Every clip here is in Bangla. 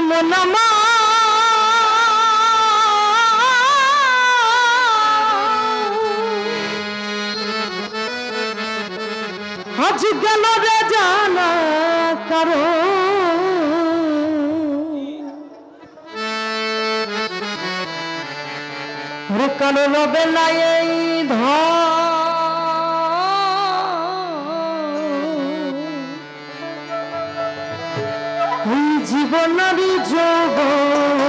মন হজ গেল রে জানা কারও। কালো বেলায় ধর জীবনারি যোগ।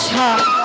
আশা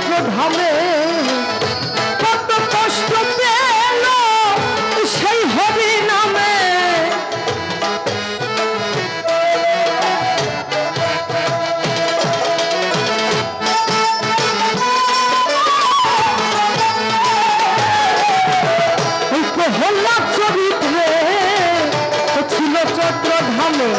পবিত্র ধামে কত কষ্ট পেল সেই হরি নামে চরিত্রে ছিল চক্র ধামে